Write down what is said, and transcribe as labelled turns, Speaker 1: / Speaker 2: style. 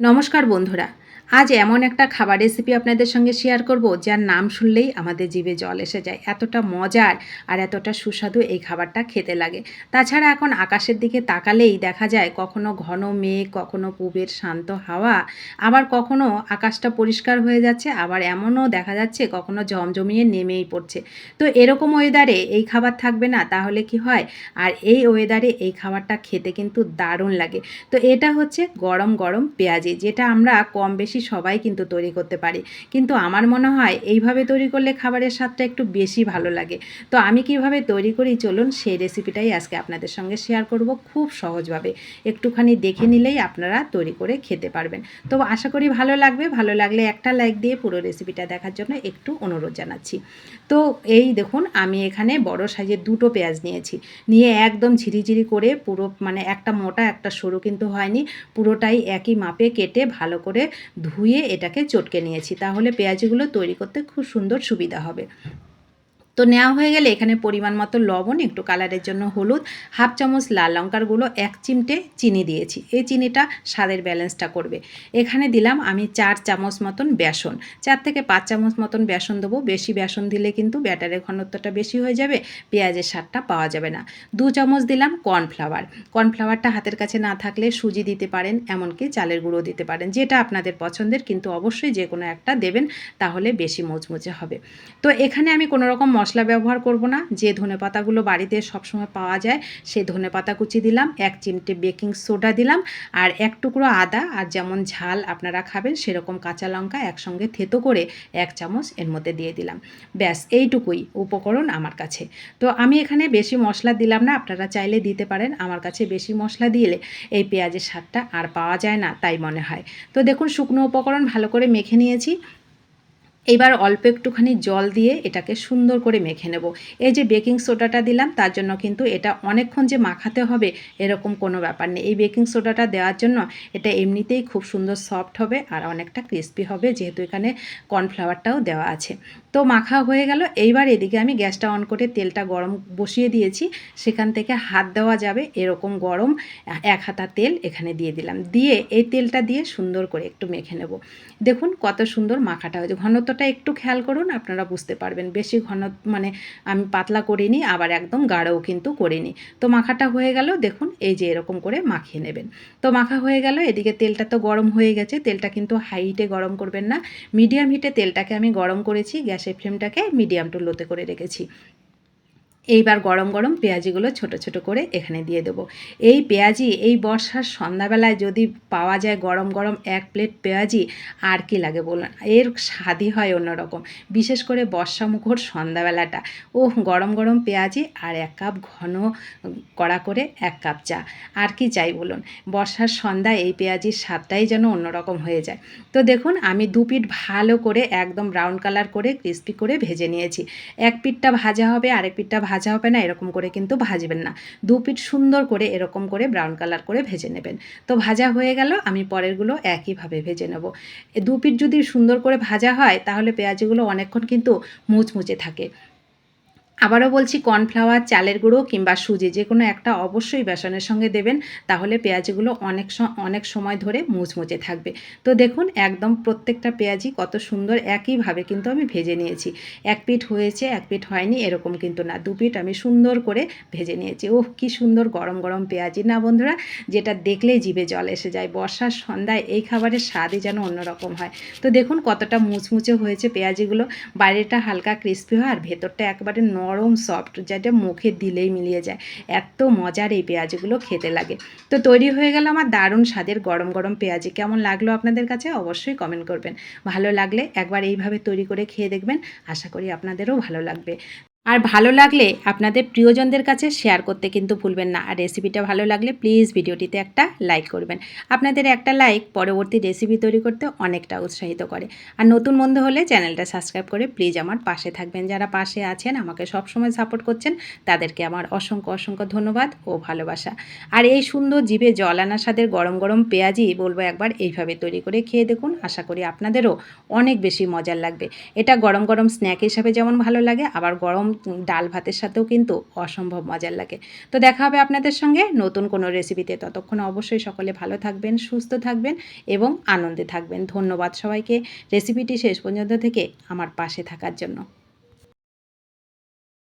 Speaker 1: নমস্কার বন্ধুরা। আজ এমন একটা খাবার রেসিপি আপনাদের সঙ্গে শেয়ার করব, যার নাম শুনলেই আমাদের জিভে জল এসে যায়। এতটা মজার আর এতটা সুস্বাদু এই খাবারটা খেতে লাগে। তাছাড়া এখন আকাশের দিকে তাকালেই দেখা যায় কখনো ঘন মেঘ, কখনো পুবের শান্ত হাওয়া, আবার কখনো আকাশটা পরিষ্কার হয়ে যাচ্ছে, আবার এমনও দেখা যাচ্ছে কখনো জমজমিয়ে নেমেই পড়ছে। তো এরকম ওয়েদারে এই খাবার থাকবে না, তাহলে কি হয়? আর এই ওয়েদারে এই খাবারটা খেতে কিন্তু দারুণ লাগে। তো এটা হচ্ছে গরম গরম পেঁয়াজি, যেটা আমরা কম বেশি সবাই কিন্তু তৈরি করতে পারি। কিন্তু আমার মনে হয় এইভাবে তৈরি করলে খাবারের স্বাদটা একটু বেশি ভালো লাগে। তো আমি কীভাবে তৈরি করি? চলুন সেই রেসিপিটাই আজকে আপনাদের সঙ্গে শেয়ার করব খুব সহজভাবে। একটুখানি দেখে নিলেই আপনারা তৈরি করে খেতে পারবেন। তো আশা করি ভালো লাগবে। ভালো লাগলে একটা লাইক দিয়ে পুরো রেসিপিটা দেখার জন্য একটু অনুরোধ জানাচ্ছি। তো এই দেখুন, আমি এখানে বড় সাইজের দুটো পেঁয়াজ নিয়েছি। নিয়ে একদম ঝিরিঝিরি করে পুরো মানে একটা মোটা, একটা সরু কিন্তু হয়নি। পুরোটাই একই মাপে কেটে ভালো করে ধুয়ে এটাকে চটকে নিয়েছি। তাহলে পেঁয়াজিগুলো তৈরি করতে খুব সুন্দর সুবিধা হবে। তো নেওয়া হয়ে গেলে এখানে পরিমাণ মতো লবণ, একটু কালারের জন্য হলুদ, হাফ চামচ লাল লঙ্কার গুঁড়ো, এক চিমটে চিনি দিয়েছি। এই চিনিটা স্বাদের ব্যালেন্সটা করবে। এখানে দিলাম আমি চার চামচ মতন বেসন। চার থেকে পাঁচ চামচ মতন বেসন দেবো। বেশি বেসন দিলে কিন্তু ব্যাটারের ঘনত্বটা বেশি হয়ে যাবে, পেঁয়াজের স্বাদটা পাওয়া যাবে না। দু চামচ দিলাম কর্নফ্লাওয়ার। কর্নফ্লাওয়ারটা হাতের কাছে না থাকলে সুজি দিতে পারেন, এমনকি চালের গুঁড়ো দিতে পারেন, যেটা আপনাদের পছন্দের, কিন্তু অবশ্যই যে কোনো একটা দেবেন, তাহলে বেশি মুচমুচে হবে। তো এখানে আমি কোনো রকম মশলা ব্যবহার করব না। যে ধনে পাতাগুলো বাড়িতে সবসময় পাওয়া যায়, সেই ধনে পাতা কুচি দিলাম, এক চিমটে বেকিং সোডা দিলাম, আর এক টুকরো আদা আর যেমন ঝাল আপনারা খাবেন, সেরকম কাঁচা লঙ্কা একসঙ্গে থেতো করে এক চামচ এর মধ্যে দিয়ে দিলাম। ব্যাস, এইটুকুই উপকরণ আমার কাছে। তো আমি এখানে বেশি মশলা দিলাম না, আপনারা চাইলে দিতে পারেন, আমার কাছে বেশি মশলা দিলে এই পেঁয়াজের স্বাদটা আর পাওয়া যায় না, তাই মনে হয়। তো দেখুন, শুকনো উপকরণ ভালো করে মেখে নিয়েছি। এবার অল্প একটুখানি জল দিয়ে এটাকে সুন্দর করে মেখে নেব। এই যে বেকিং সোডাটা দিলাম, তার জন্য কিন্তু এটা অনেকক্ষণ যে মাখাতে হবে এরকম কোনো ব্যাপার নেই। এই বেকিং সোডাটা দেওয়ার জন্য এটা এমনিতেই খুব সুন্দর সফট হবে আর অনেকটা ক্রিস্পি হবে, যেহেতু এখানে কর্নফ্লাওয়ারটাও দেওয়া আছে। তো মাখা হয়ে গেল। এইবার এদিকে আমি গ্যাসটা অন করে তেলটা গরম বসিয়ে দিয়েছি। সেখান থেকে হাত দেওয়া যাবে এরকম গরম এক হাতা তেল এখানে দিয়ে দিলাম। দিয়ে এই তেলটা দিয়ে সুন্দর করে একটু মেখে নেব। দেখুন কত সুন্দর মাখাটা হয়েছে। ঘনত্বটা একটু খেয়াল করুন, আপনারা বুঝতে পারবেন। বেশি ঘন মানে আমি পাতলা করিনি, আবার একদম গাঢ়ও কিন্তু করিনি। তো মাখাটা হয়ে গেল, দেখুন, এই যে এরকম করে মাখিয়ে নেবেন। তো মাখা হয়ে গেল, এদিকে তেলটা তো গরম হয়ে গেছে, তেলটা কিন্তু হাই হিটে গরম করবেন না। মিডিয়াম হিটে তেলটাকে আমি গরম করেছি, গ্যাসের ফ্লেমটাকে মিডিয়াম টু লোতে করে রেখেছি। এইবার গরম গরম পেঁয়াজিগুলো ছোট ছোট করে এখানে দিয়ে দেবো। এই পেঁয়াজি এই বর্ষার সন্ধ্যাবেলায় যদি পাওয়া যায় গরম গরম এক প্লেট পেঁয়াজি, আর কি লাগে বলুন? এর স্বাদই হয় অন্যরকম। বিশেষ করে বর্ষা মুখর সন্ধ্যাবেলাটা। ও গরম গরম পেঁয়াজি আর এক কাপ ঘন কড়া করে এক কাপ চা। আর কি চাই বলুন? বর্ষার সন্ধ্যায় এই পেঁয়াজির স্বাদটাই যেন অন্যরকম হয়ে যায়। তো দেখুন, আমি দু পিঠ ভালো করে একদম ব্রাউন কালার করে, ক্রিস্পি করে ভেজে নিয়েছি। এক পিঠটা ভাজা হবে, আরেক পিঠটা ভাজা ভাজা হবে না, এরকম করে কিন্তু ভাজবেন না। দু পিঠ সুন্দর করে এরকম করে ব্রাউন কালার করে ভেজে নেবেন। তো ভাজা হয়ে গেল, আমি পরেরগুলো একইভাবে ভেজে নেব। দু পিঠ যদি সুন্দর করে ভাজা হয়, তাহলে পেঁয়াজগুলো অনেকক্ষণ কিন্তু মুচমুচে থাকে। আবারও বলছি, কর্নফ্লাওয়ার, চালের গুঁড়ো কিংবা সুজি, যে কোনো একটা অবশ্যই বেসনের সঙ্গে দেবেন, তাহলে পেঁয়াজগুলো অনেক অনেক সময় ধরে মুচমুচে থাকবে। তো দেখুন, একদম প্রত্যেকটা পেঁয়াজি কত সুন্দর, একইভাবে কিন্তু আমি ভেজে নিয়েছি। এক পিঠ হয়েছে, এক পিঠ হয়নি, এরকম কিন্তু না। দু পিঠ আমি সুন্দর করে ভেজে নিয়েছি। ওহ, কি সুন্দর গরম গরম পেঁয়াজি। না বন্ধুরা, যেটা দেখলেই জিভে জল এসে যায়। বর্ষার সন্ধ্যায় এই খাবারের স্বাদই যেন অন্যরকম হয়। তো দেখুন, কতটা মুচমুচে হয়েছে পেঁয়াজিগুলো। বাইরেটা হালকা ক্রিস্পি হয় আর ভেতরটা একবারে ন নরম সফট যেটা মুখে দিলেই মিলিয়ে যায়। এত মজার এই পেঁয়াজগুলো খেতে লাগে। তো তৈরি হয়ে গেল আমার দারুণ স্বাদের গরম গরম পেঁয়াজি। কেমন লাগল আপনাদের কাছে? অবশ্যই কমেন্ট করবেন। ভালো লাগলে একবার এইভাবে তৈরি করে খেয়ে দেখবেন। আশা করি আপনাদেরও ভালো লাগবে। আর ভালো লাগলে আপনাদের প্রিয়জনদের কাছে শেয়ার করতে কিন্তু ভুলবেন না। আর রেসিপিটা ভালো লাগলে প্লিজ ভিডিওটিতে একটা লাইক করবেন। আপনাদের একটা লাইক পরবর্তী রেসিপি তৈরি করতে অনেকটা উৎসাহিত করে। আর নতুন বন্ধু হলে চ্যানেলটা সাবস্ক্রাইব করে প্লিজ আমার পাশে থাকবেন। যারা পাশে আছেন, আমাকে সবসময় সাপোর্ট করছেন, তাদেরকে আমার অসংখ্য অসংখ্য ধন্যবাদ ও ভালোবাসা। আর এই সুন্দর জিভে জল আনা স্বাদের গরম গরম পেঁয়াজি বলব একবার এইভাবে তৈরি করে খেয়ে দেখুন। আশা করি আপনাদেরও অনেক বেশি মজার লাগবে। এটা গরম গরম স্ন্যাক হিসাবে যেমন ভালো লাগে, আবার গরম ডাল ভাতের সাথেও কিন্তু অসম্ভব মজার লাগে। তো দেখা হবে আপনাদের সঙ্গে নতুন কোনো রেসিপিতে ততক্ষণ অবশ্যই সকলে ভালো থাকবেন, সুস্থ থাকবেন এবং আনন্দে থাকবেন। ধন্যবাদ সবাইকে। রেসিপিটি শেষ পর্যন্ত থেকে আমার পাশে থাকার জন্য।